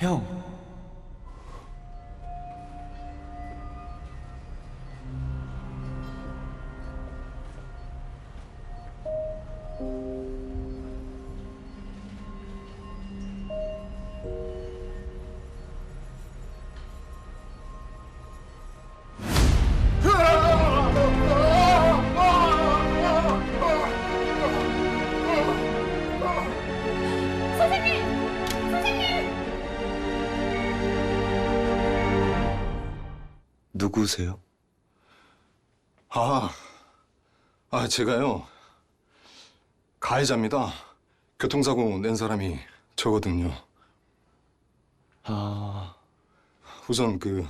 형. 누구세요? 아, 아, 제가요. 가해자입니다. 교통사고 낸 사람이 저거든요. 아, 우선 그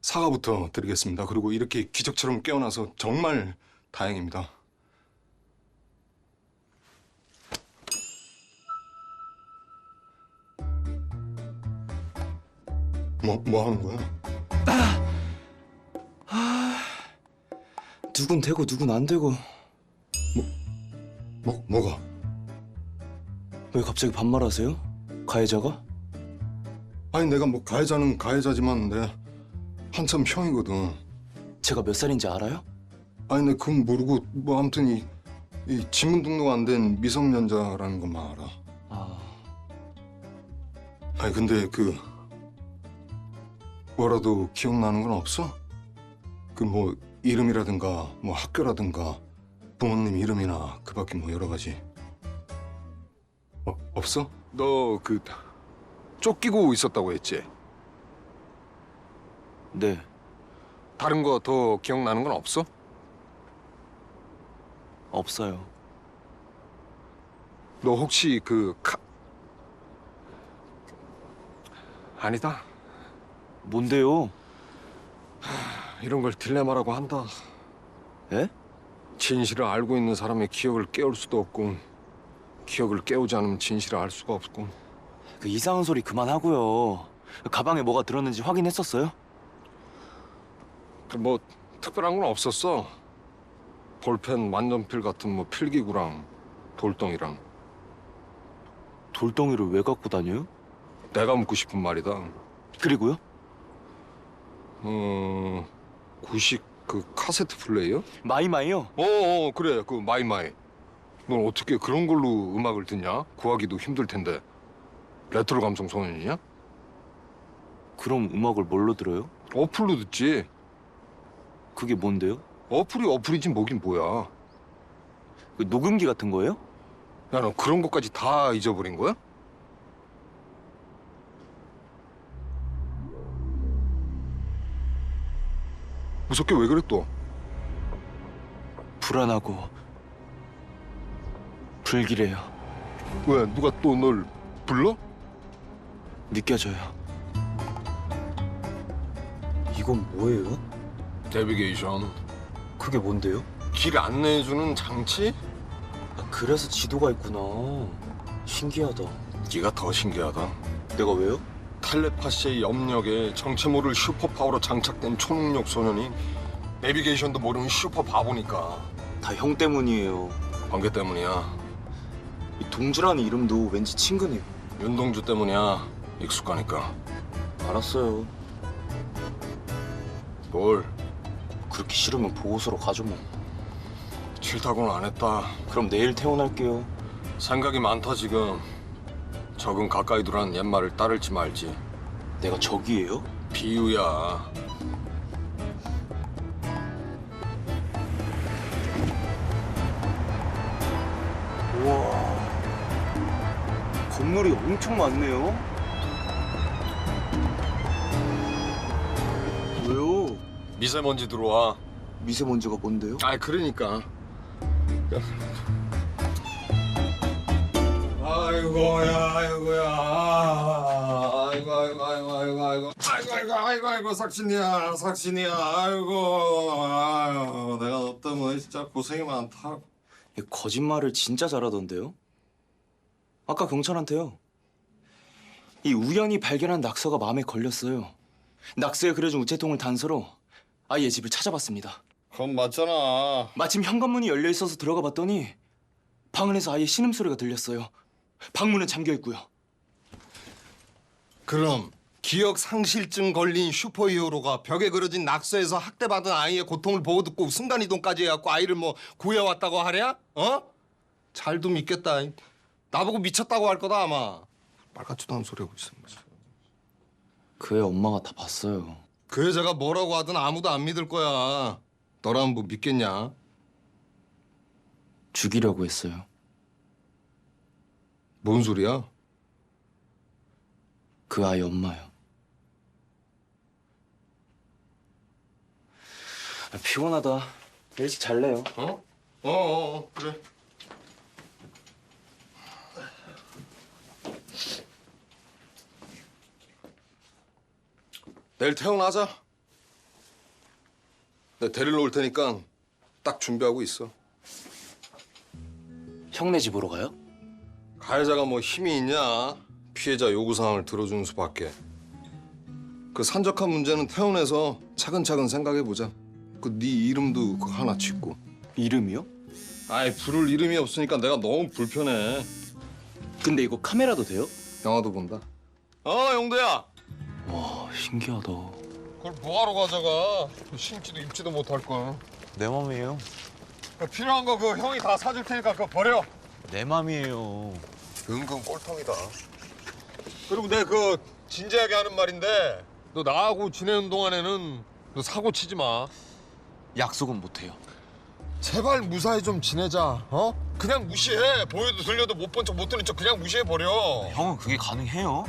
사과부터 드리겠습니다. 그리고 이렇게 기적처럼 깨어나서 정말 다행입니다. 뭐, 뭐 하는 거야? 누군 되고 누군 안 되고 뭐, 뭐가? 왜 갑자기 반말하세요? 가해자가? 아니, 내가 뭐 가해자는 가해자지만 내 한참 형이거든. 제가 몇 살인지 알아요? 아니, 내 그건 모르고 뭐 아무튼 이, 이 지문 등록 안 된 미성년자라는 것만 알아. 아, 아니 근데 그 뭐라도 기억나는 건 없어? 그 뭐 이름이라든가 뭐 학교라든가 부모님 이름이나 그 밖에 뭐 여러 가지 어, 없어? 너 그 쫓기고 있었다고 했지? 네. 다른 거 더 기억나는 건 없어? 없어요. 너 혹시 그 카... 아니다 뭔데요? 이런 걸 딜레마라고 한다 예? 진실을 알고 있는 사람의 기억을 깨울 수도 없고 기억을 깨우지 않으면 진실을 알 수가 없고 그 이상한 소리 그만하고요. 가방에 뭐가 들었는지 확인했었어요? 그 뭐 특별한 건 없었어 볼펜 만년필 같은 뭐 필기구랑 돌덩이랑 돌덩이를 왜 갖고 다녀요? 내가 묻고 싶은 말이다 그리고요? 어... 구식 그 카세트 플레이어? 마이마이요? 어 어 그래 그 마이마이 넌 어떻게 그런 걸로 음악을 듣냐? 구하기도 힘들 텐데 레트로 감성 소년이냐? 그럼 음악을 뭘로 들어요? 어플로 듣지 그게 뭔데요? 어플이 어플이지 뭐긴 뭐야 그 녹음기 같은 거예요? 야, 너 그런 것까지 다 잊어버린 거야? 무섭게 왜 또? 불안하고 불길해요. 왜 누가 또 널 불러? 느껴져요. 이건 뭐예요? 내비게이션 그게 뭔데요? 길 안내해주는 장치? 아, 그래서 지도가 있구나. 신기하다. 네가 더 신기하다 내가 왜요? 텔레파시의 염력에 정체 모를 슈퍼파워로 장착된 초능력 소년이 내비게이션도 모르는 슈퍼 바보니까 다 형 때문이에요. 관계 때문이야 이 동주라는 이름도 왠지 친근해요. 윤동주 때문이야 익숙하니까 알았어요. 뭘 그렇게 싫으면 보고서로 가죠 뭐. 싫다고는 안 했다 그럼 내일 퇴원할게요. 생각이 많다 지금 적은 가까이 두란 옛말을 따를지 말지 내가 적이에요? 비유야 우와. 건물이 엄청 많네요. 왜요? 미세먼지 들어와 미세먼지가 뭔데요? 아 그러니까 아이고야 아이고야 아이고 아이고 아이고 아이고 아이고 아이고 아이고 아이고 아이고 삭신이야 삭신이야 아이고 아유 내가 너 때문에 진짜 고생이 많다 이 거짓말을 진짜 잘하던데요? 아까 경찰한테요. 이 우연히 발견한 낙서가 마음에 걸렸어요. 낙서에 그려준 우체통을 단서로 아이의 집을 찾아봤습니다. 그건 맞잖아 마침 현관문이 열려 있어서 들어가 봤더니 방 안에서 아이의 신음소리가 들렸어요. 방문은 잠겨 있고요. 그럼 기억 상실증 걸린 슈퍼히어로가 벽에 그려진 낙서에서 학대받은 아이의 고통을 보고 듣고 순간 이동까지 해갖고 아이를 뭐 구해왔다고 하랴? 어? 잘도 믿겠다. 나보고 미쳤다고 할 거다 아마. 말 같지도 않은 소리 하고 있어. 그애 엄마가 다 봤어요. 그 여자가 뭐라고 하든 아무도 안 믿을 거야. 너라면 뭐 믿겠냐? 죽이려고 했어요. 뭔 소리야? 그 아이 엄마요. 아, 피곤하다. 일찍 잘래요. 어? 어, 어, 어 그래. 내일 퇴원하자. 내가 데리러 올 테니까 딱 준비하고 있어. 형네 집으로 가요? 가해자가 뭐 힘이 있냐? 피해자 요구 사항을 들어주는 수밖에. 그 산적한 문제는 퇴원해서 차근차근 생각해 보자. 그 네 이름도 그 하나 짓고. 이름이요? 아이 부를 이름이 없으니까 내가 너무 불편해. 근데 이거 카메라도 돼요? 영화도 본다. 어 영도야. 와 신기하다. 그걸 뭐하러 가져가? 신지도 입지도 못할 거. 내 맘이에요. 필요한 거 그 형이 다 사줄 테니까 그거 버려. 내 맘이에요. 은근 꼴통이다. 그리고 내 그 진지하게 하는 말인데 너 나하고 지내는 동안에는 너 사고 치지 마. 약속은 못 해요. 제발 무사히 좀 지내자. 어? 그냥 무시해. 보여도 들려도 못 본 척 못 들은 척 그냥 무시해 버려. 형은 그게 가능해요?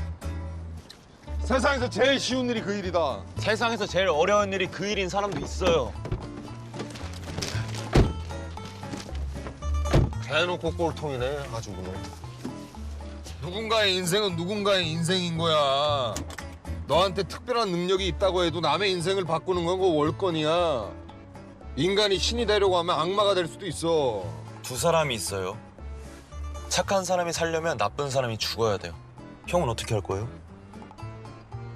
세상에서 제일 쉬운 일이 그 일이다. 세상에서 제일 어려운 일이 그 일인 사람도 있어요. 대놓고 꼴통이네 아주 그냥. 누군가의 인생은 누군가의 인생인 거야. 너한테 특별한 능력이 있다고 해도 남의 인생을 바꾸는 건그 월권이야. 인간이 신이 되려고 하면 악마가 될 수도 있어. 두 사람이 있어요. 착한 사람이 살려면 나쁜 사람이 죽어야 돼요. 형은 어떻게 할 거예요?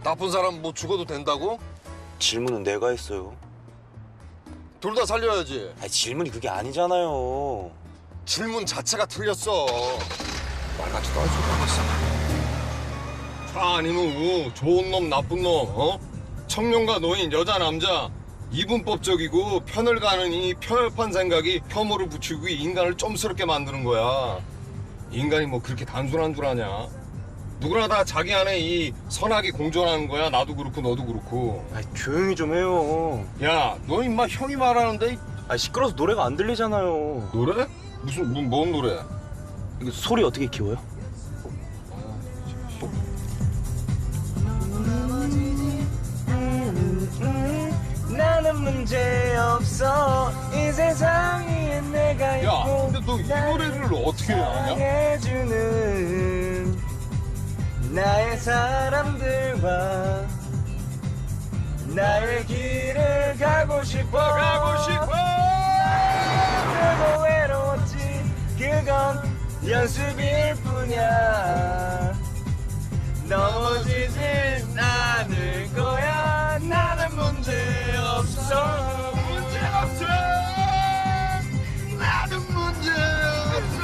나쁜 사람 뭐 죽어도 된다고? 질문은 내가 했어요. 둘 다 살려야지. 아니 질문이 그게 아니잖아요. 질문 자체가 틀렸어. 않은 소리 하고 있어. 아니면 뭐 좋은 놈 나쁜 놈 어? 청년과 노인 여자 남자 이분법적이고 편을 가는 이 편협한 생각이 혐오를 붙이고 이 인간을 좀스럽게 만드는 거야. 인간이 뭐 그렇게 단순한 줄 아냐? 누구나 다 자기 안에 이 선악이 공존하는 거야. 나도 그렇고 너도 그렇고. 아 조용히 좀 해요. 야, 너 임마 형이 말하는데 이아 시끄러서 노래가 안 들리잖아요. 노래? 무슨 뭐, 뭔 노래? 이거 소리 어떻게 키워요? 나는 문제 없어 이 세상 위에 내가 야, 근데 너 이 노래를 어떻게 아냐? 해주는 나의 사람들과 나의 길을 가고 싶어 가고 싶어. 그고 외로웠지 그건 연습일 뿐이야 넘어지진 않을 거야 나는 문제 없어 문제 없어. 나는 문제 없어.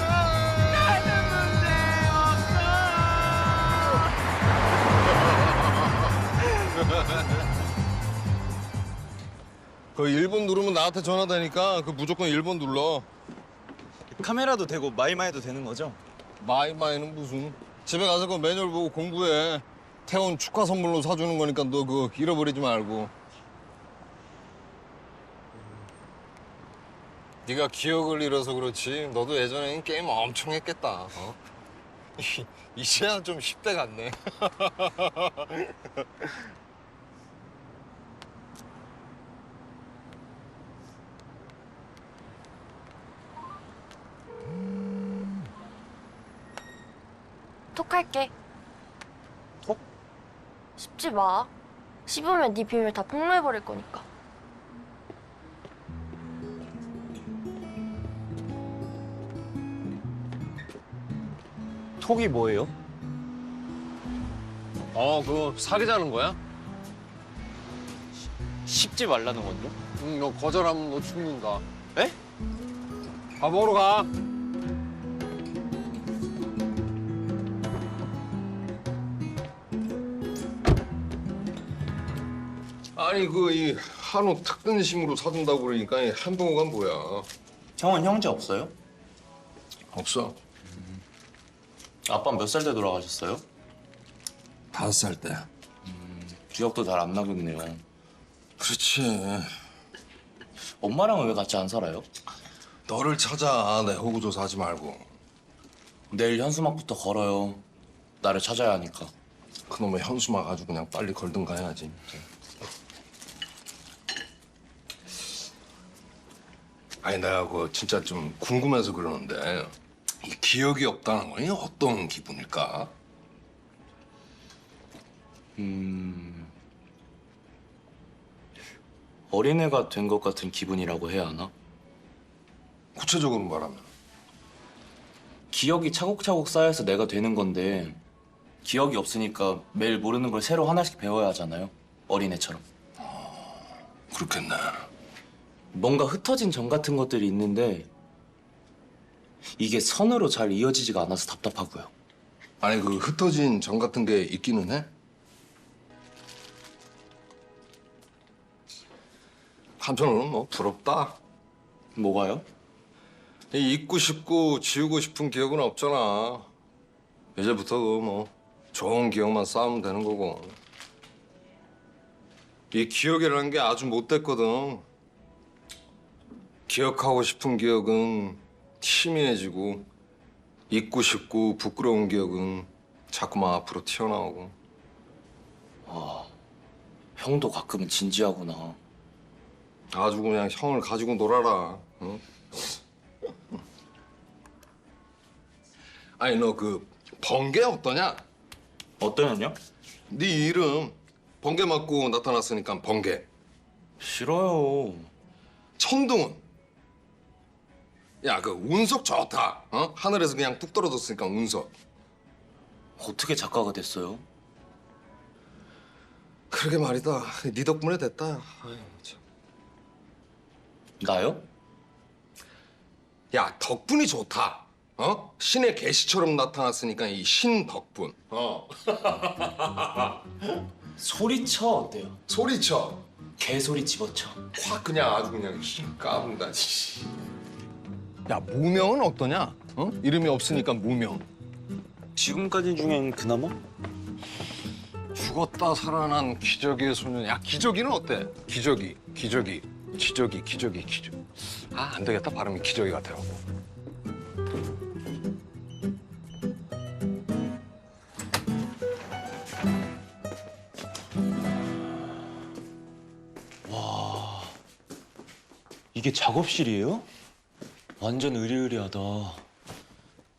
나는 문제 없어 그 1번 누르면 나한테 전화되니까 그 무조건 1번 눌러. 카메라도 되고 마이마이도 되는 거죠? 마이마이는 무슨? 집에 가서 그 매뉴얼 보고 공부해. 태원 축하 선물로 사주는 거니까 너 그거 잃어버리지 말고. 네가 기억을 잃어서 그렇지. 너도 예전에는 게임 엄청 했겠다. 어? 이제야 좀 10대 같네. 톡 할게. 톡? 씹지 마. 씹으면 네 비밀 다 폭로해버릴 거니까. 톡이 뭐예요? 어, 그거 사귀자는 거야? 씹지 말라는 건요? 응, 너 거절하면 너 죽는다. 에? 밥 먹으러 가. 아니 그 이 한우 특등심으로 사준다고 그러니까 이 햄버거가 뭐야? 형은 형제 없어요? 없어. 아빠 몇 살 때 돌아가셨어요? 다섯 살 때. 기억도 잘 안 나겠네요. 그렇지. 엄마랑은 왜 같이 안 살아요? 너를 찾아. 내 호구 조사하지 말고. 내일 현수막부터 걸어요. 나를 찾아야 하니까. 그놈의 현수막 아주 그냥 빨리 걸든가 해야지. 아니 내가 그 진짜 좀 궁금해서 그러는데 이 기억이 없다는 건 어떤 기분일까? 어린애가 된 것 같은 기분이라고 해야 하나? 구체적으로 말하면 기억이 차곡차곡 쌓여서 내가 되는 건데 기억이 없으니까 매일 모르는 걸 새로 하나씩 배워야 하잖아요. 어린애처럼. 그렇겠네. 뭔가 흩어진 정 같은 것들이 있는데 이게 선으로 잘 이어지지가 않아서 답답하고요. 아니 그 흩어진 정 같은 게 있기는 해? 한편으로는 뭐 부럽다. 뭐가요? 이 잊고 싶고 지우고 싶은 기억은 없잖아. 이제부터 그 뭐 좋은 기억만 쌓으면 되는 거고. 이 기억이라는 게 아주 못됐거든. 기억하고 싶은 기억은 희미해지고 잊고 싶고 부끄러운 기억은 자꾸만 앞으로 튀어나오고. 형도 가끔은 진지하구나. 아주 그냥 형을 가지고 놀아라. 응? 아니 너 그 번개 어떠냐? 어떠냐요? 네 이름 번개 맞고 나타났으니까 번개. 싫어요. 천둥은 야 그 운석 좋다. 어? 하늘에서 그냥 뚝 떨어졌으니까 운석. 어떻게 작가가 됐어요? 그러게 말이다. 네 덕분에 됐다. 아유, 참. 나요? 야 덕분이 좋다. 어? 신의 계시처럼 나타났으니까 이 신 덕분. 어. 소리쳐 어때요? 소리쳐. 개소리 집어쳐. 확 그냥 아주 그냥 힘 까분다. 씨. 야 무명은 어떠냐? 어? 이름이 없으니까 무명. 지금까지 중엔 그나마? 죽었다 살아난 기저귀의 소년. 야 기저귀는 어때? 기저귀, 기저귀, 기저귀, 기저귀, 기저. 아안 되겠다 발음이 기저귀 같아요. 이게 작업실이에요? 완전 으리으리하다.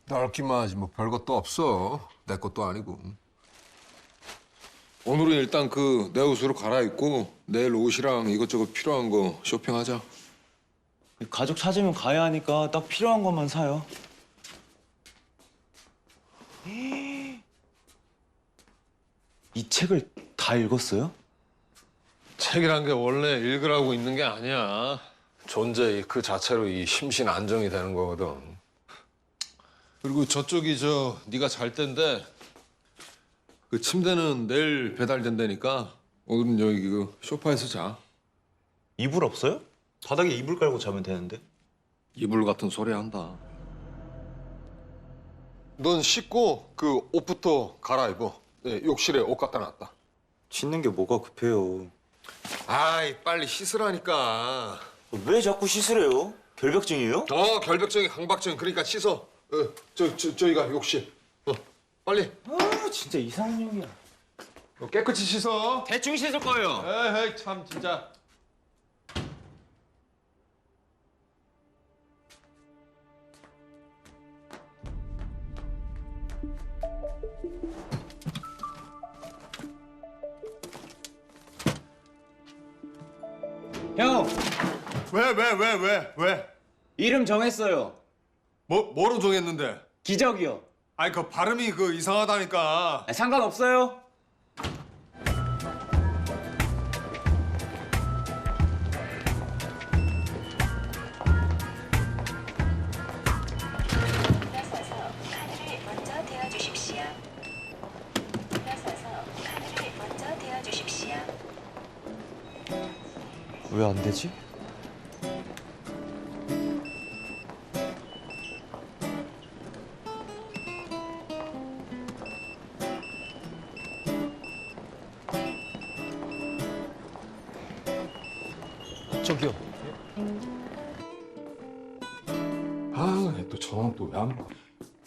넓기만 하지 뭐 별것도 없어. 내 것도 아니고. 오늘은 일단 그 내 옷으로 갈아입고 내일 옷이랑 이것저것 필요한 거 쇼핑하자. 가족 찾으면 가야 하니까 딱 필요한 것만 사요. 이 책을 다 읽었어요? 책이란 게 원래 읽으라고 있는 게 아니야. 존재 그 자체로 이 심신 안정이 되는 거거든. 그리고 저쪽이 저 네가 잘 때인데 그 침대는 내일 배달된다니까 오늘은 여기 그 소파에서 자. 이불 없어요? 바닥에 이불 깔고 자면 되는데. 이불 같은 소리 한다. 넌 씻고 그 옷부터 갈아입어. 네, 욕실에 옷 갖다 놨다. 씻는 게 뭐가 급해요. 아이 빨리 씻으라니까. 왜 자꾸 씻으래요? 결벽증이에요? 어 결벽증이 강박증 그러니까 씻어. 어, 저, 저 저기가 욕실. 어 빨리. 아 진짜 이상한 형이야. 어, 깨끗이 씻어. 대충 씻을 거예요. 에이 참 진짜. 정했어요. 뭐 뭐로 정했는데? 기적이요. 아니 그 발음이 그 이상하다니까. 아, 상관없어요. 일어서서 카드를 먼저 대어주십시오. 일어서서 카드를 먼저 대어주십시오. 왜 안 되지?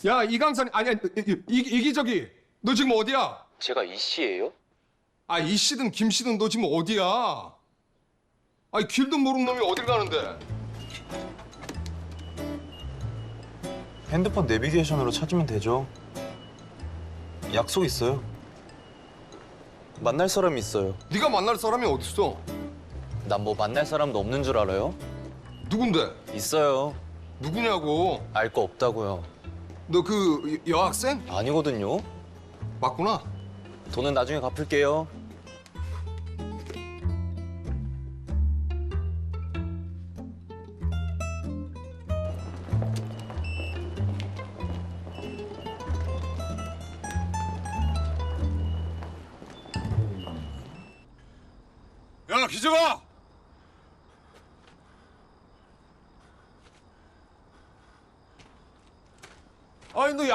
야 이강산 아니야 이, 이, 이기적이 너 지금 어디야? 제가 이 씨예요? 아 이 씨든 김 씨든 너 지금 어디야? 아니 길도 모르는 놈이 어딜 가는데? 핸드폰 내비게이션으로 찾으면 되죠. 약속 있어요. 만날 사람이 있어요. 네가 만날 사람이 어딨어? 난 뭐 만날 사람도 없는 줄 알아요? 누군데? 있어요. 누구냐고? 알 거 없다고요. 너 그 여학생? 아니거든요. 맞구나. 돈은 나중에 갚을게요.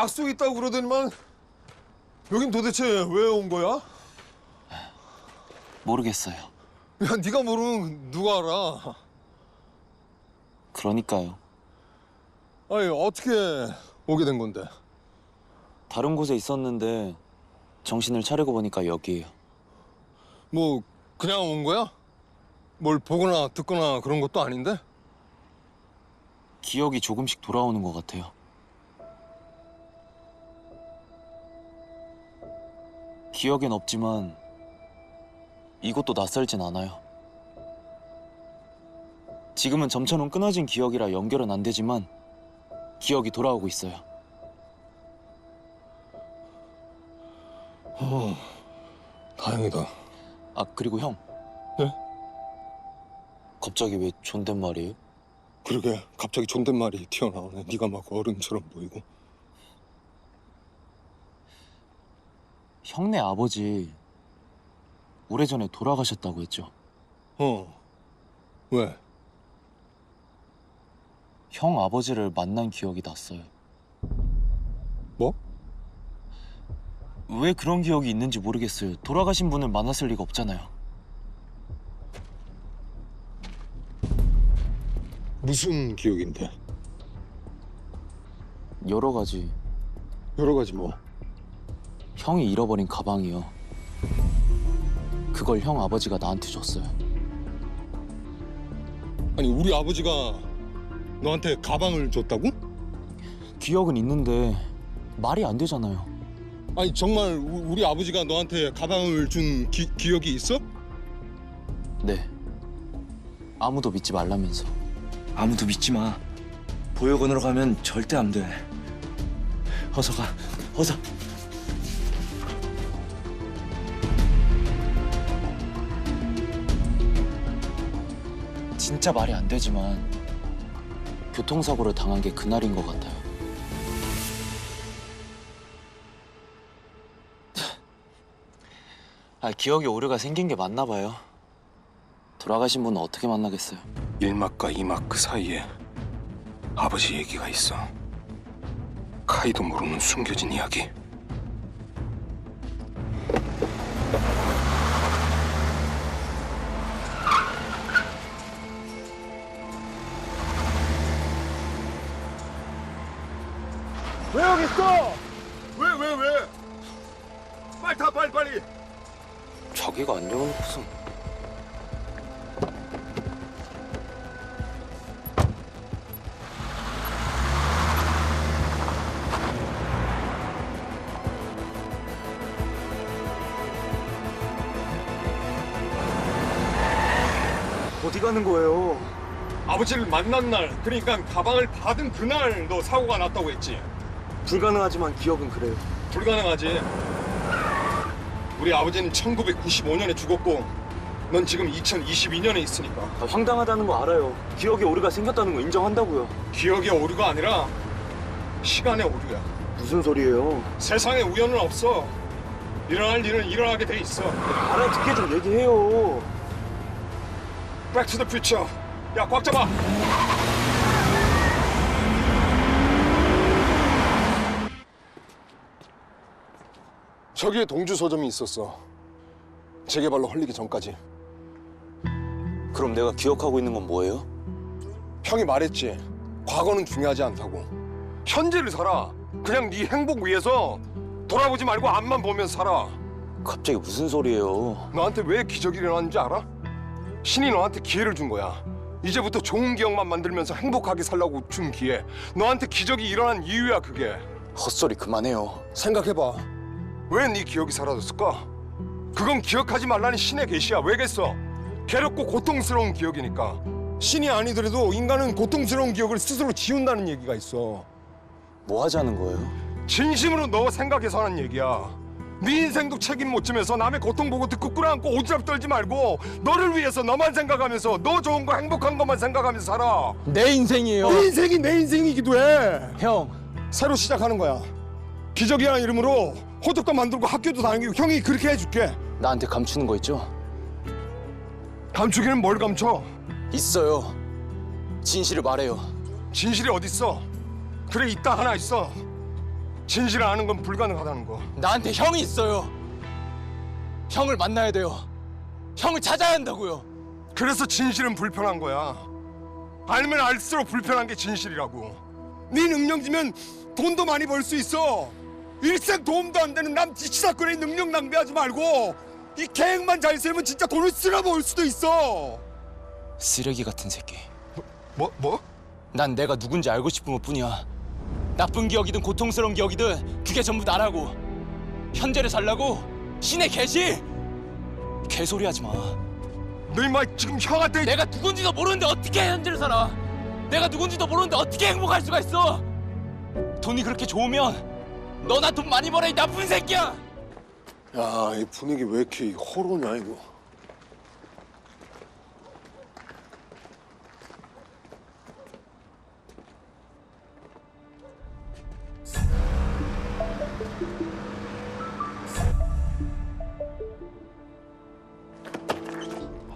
약속 있다고 그러더니만 여긴 도대체 왜 온 거야? 모르겠어요. 야 네가 모르면 누가 알아? 그러니까요. 아니 어떻게 오게 된 건데? 다른 곳에 있었는데 정신을 차리고 보니까 여기예요. 뭐 그냥 온 거야? 뭘 보거나 듣거나 그런 것도 아닌데? 기억이 조금씩 돌아오는 것 같아요. 기억엔 없지만 이것도 낯설진 않아요. 지금은 점처럼 끊어진 기억이라 연결은 안 되지만 기억이 돌아오고 있어요. 다행이다. 아 그리고 형. 네? 갑자기 왜 존댓말이에요? 그러게 갑자기 존댓말이 튀어나오네. 네가 막 어른처럼 보이고. 형네 아버지 오래전에 돌아가셨다고 했죠. 어. 왜? 형 아버지를 만난 기억이 났어요. 뭐? 왜 그런 기억이 있는지 모르겠어요. 돌아가신 분을 만났을 리가 없잖아요. 무슨 기억인데? 여러 가지 여러 가지 뭐. 형이 잃어버린 가방이요. 그걸 형 아버지가 나한테 줬어요. 아니 우리 아버지가 너한테 가방을 줬다고? 기억은 있는데 말이 안 되잖아요. 아니 정말 우- 우리 아버지가 너한테 가방을 준 기, 기억이 있어? 네. 아무도 믿지 말라면서. 아무도 믿지 마. 보육원으로 가면 절대 안 돼. 어서 가. 어서. 진짜 말이 안 되지만 교통사고를 당한 게 그날인 것 같아요. 아, 기억에 오류가 생긴 게 맞나 봐요. 돌아가신 분은 어떻게 만나겠어요? 일막과 이막 그 사이에 아버지 얘기가 있어. 카이도 모르는 숨겨진 이야기. 왜 여기 있어? 왜 왜 왜? 빨리 타 빨리 빨리. 자기가 안 열어놓고서 어디 가는 거예요? 아버지를 만난 날, 그러니까 가방을 받은 그날 너 사고가 났다고 했지. 불가능하지만 기억은 그래요. 불가능하지. 우리 아버지는 1995년에 죽었고, 넌 지금 2022년에 있으니까 아, 황당하다는 거 알아요. 기억에 오류가 생겼다는 거 인정한다고요. 기억의 오류가 아니라 시간의 오류야. 무슨 소리예요? 세상에 우연은 없어. 일어날 일은 일어나게 돼 있어. 알아듣게 좀 얘기해요. 백투더 퓨처. 야, 꽉 잡아. 저기에 동주 서점이 있었어. 재개발로 헐리기 전까지. 그럼 내가 기억하고 있는 건 뭐예요? 형이 말했지. 과거는 중요하지 않다고. 현재를 살아. 그냥 네 행복 위해서 돌아보지 말고 앞만 보면서 살아. 갑자기 무슨 소리예요? 너한테 왜 기적이 일어났는지 알아? 신이 너한테 기회를 준 거야. 이제부터 좋은 기억만 만들면서 행복하게 살라고 준 기회. 너한테 기적이 일어난 이유야 그게. 헛소리 그만해요. 생각해봐. 왜 네 기억이 사라졌을까? 그건 기억하지 말라는 신의 계시야. 왜겠어? 괴롭고 고통스러운 기억이니까. 신이 아니더라도 인간은 고통스러운 기억을 스스로 지운다는 얘기가 있어. 뭐 하자는 거예요? 진심으로 너 생각해서 하는 얘기야. 네 인생도 책임 못 지면서 남의 고통 보고 듣고 끌어안고 오지랖 떨지 말고 너를 위해서 너만 생각하면서 너 좋은 거 행복한 것만 생각하면서 살아. 내 인생이에요. 네 인생이 내 인생이기도 해. 형, 새로 시작하는 거야. 기적이라는 이름으로 호떡도 만들고 학교도 다니고 형이 그렇게 해줄게. 나한테 감추는 거 있죠? 감추기는 뭘 감춰? 있어요. 진실을 말해요. 진실이 어딨어? 그래 있다 하나 있어. 진실을 아는 건 불가능하다는 거. 나한테 형이 있어요. 형을 만나야 돼요. 형을 찾아야 한다고요. 그래서 진실은 불편한 거야. 알면 알수록 불편한 게 진실이라고. 네 능력이면 돈도 많이 벌 수 있어. 일생 도움도 안 되는 남 지치사건에 능력 낭비하지 말고 이 계획만 잘 세우면 진짜 돈을 쓸어 모을 수도 있어. 쓰레기 같은 새끼. 뭐 뭐? 난 내가 누군지 알고 싶은 것 뿐이야. 나쁜 기억이든 고통스러운 기억이든 그게 전부 나라고. 현재를 살라고 신의 계시. 개소리 하지 마. 너 임마 지금 형한테 내가 누군지도 모르는데 어떻게 현재를 살아? 내가 누군지도 모르는데 어떻게 행복할 수가 있어? 돈이 그렇게 좋으면 너나 돈 많이 벌어 이 나쁜 새끼야. 야, 이 분위기 왜 이렇게 허로냐 이거.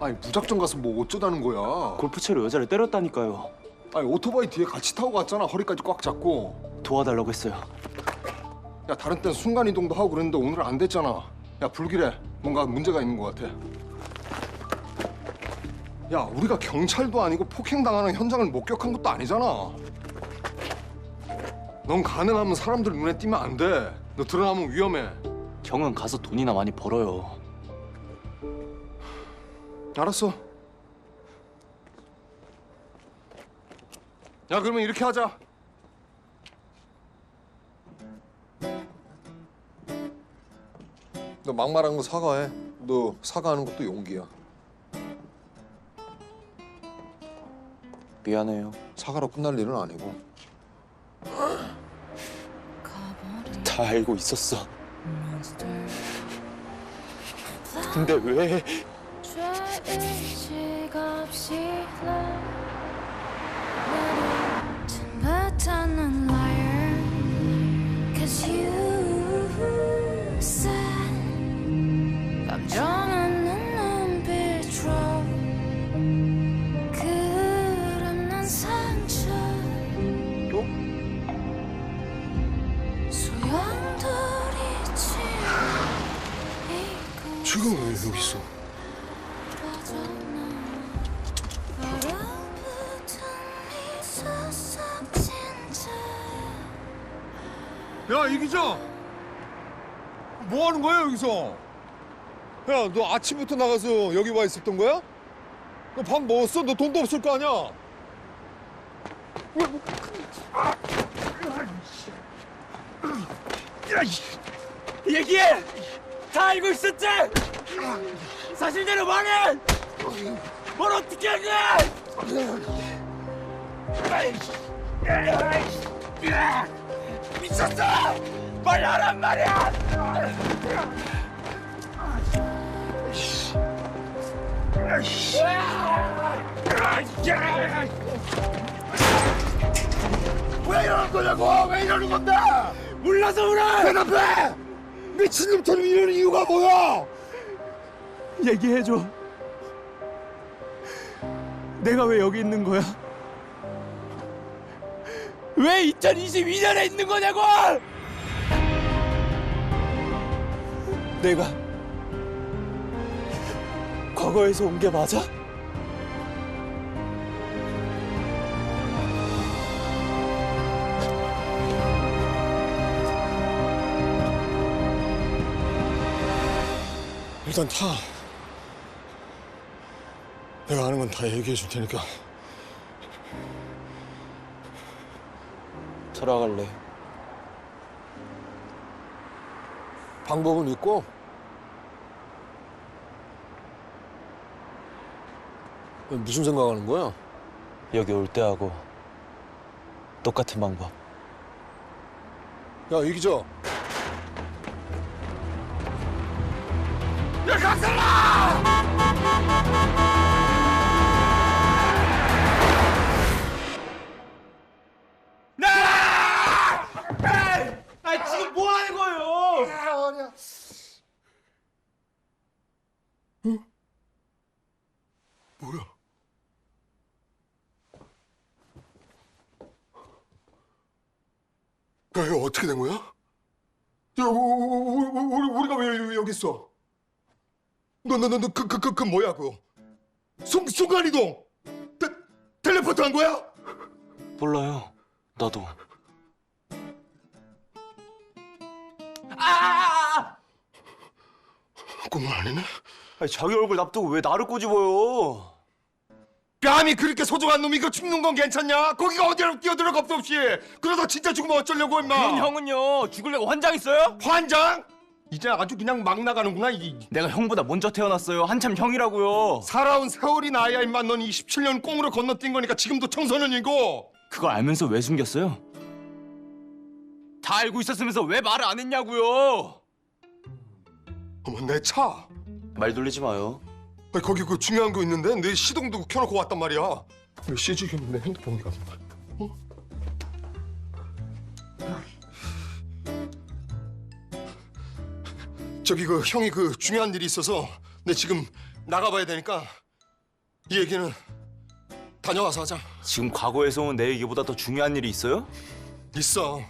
아니 무작정 가서 뭐 어쩌다는 거야? 골프채로 여자를 때렸다니까요. 아니 오토바이 뒤에 같이 타고 갔잖아 허리까지 꽉 잡고. 도와달라고 했어요. 야 다른 땐 순간 이동도 하고 그랬는데 오늘은 안 됐잖아. 야 불길해. 뭔가 문제가 있는 것 같아. 야 우리가 경찰도 아니고 폭행 당하는 현장을 목격한 것도 아니잖아. 넌 가능하면 사람들 눈에 띄면 안 돼. 너 드러나면 위험해. 형은 가서 돈이나 많이 벌어요. 알았어. 야 그러면 이렇게 하자. 너 막말한 거 사과해. 너 사과하는 것도 용기야. 미안해요. 사과로 끝날 일은 아니고. 다 알고 있었어. 근데 왜? 여기 있어? 야 이 기자. 뭐 하는 거야 여기서? 야 너 아침부터 나가서 여기 와 있었던 거야? 너 밥 먹었어? 너 돈도 없을 거 아니야? 얘기해! 다 알고 있었지? 사실대로 말해! 뭘 어떻게 한 거야! 미쳤어! 빨리 하란 말이야! 왜 이러는 거냐고? 왜 이러는 건데? 몰라서 그래! 대답해! 미친놈처럼 이러는 이유가 뭐야? 얘기해줘. 내가 왜 여기 있는 거야? 왜 2022년에 있는 거냐고! 내가 과거에서 온 게 맞아? 일단 타. 내가 아는 건 다 얘기해 줄 테니까. 돌아갈래. 방법은 있고 무슨 생각하는 거야? 여기 올 때하고 똑같은 방법. 야 이 기자. 아 이거 어떻게 된 거야? 야, 우리, 우리, 우리가 왜 여기 있어? 너, 너, 너, 너, 그, 그, 그, 그 뭐야, 그거? 순, 순간이동! 텔, 텔레포트 한 거야? 몰라요. 나도. 꿈을 아니네? 아니, 자기 얼굴 납두고 왜 나를 꼬집어요? 뺨이 그렇게 소중한 놈이 이거 죽는 건 괜찮냐? 거기가 어디로 뛰어들어 겁도 없이 그러다 진짜 죽으면 어쩌려고 임마 그런 형은요 죽으려고 환장 있어요? 환장? 이제 아주 그냥 막 나가는구나 이 내가 형보다 먼저 태어났어요. 한참 형이라고요. 살아온 세월이 나야 임마 넌 27년 꽁으로 건너뛴 거니까 지금도 청소년이고 그걸 알면서 왜 숨겼어요? 다 알고 있었으면서 왜 말을 안 했냐고요? 어머 내 차 말 돌리지 마요. 거기 그 중요한 거 있는데 내 시동도 켜놓고 왔단 말이야 내 CG기는 내 핸드폰이가 어? 저기 그 형이 그 중요한 일이 있어서 내 지금 나가봐야 되니까 이 얘기는 다녀와서 하자 지금 과거에서 온 내 얘기보다 더 중요한 일이 있어요? 있어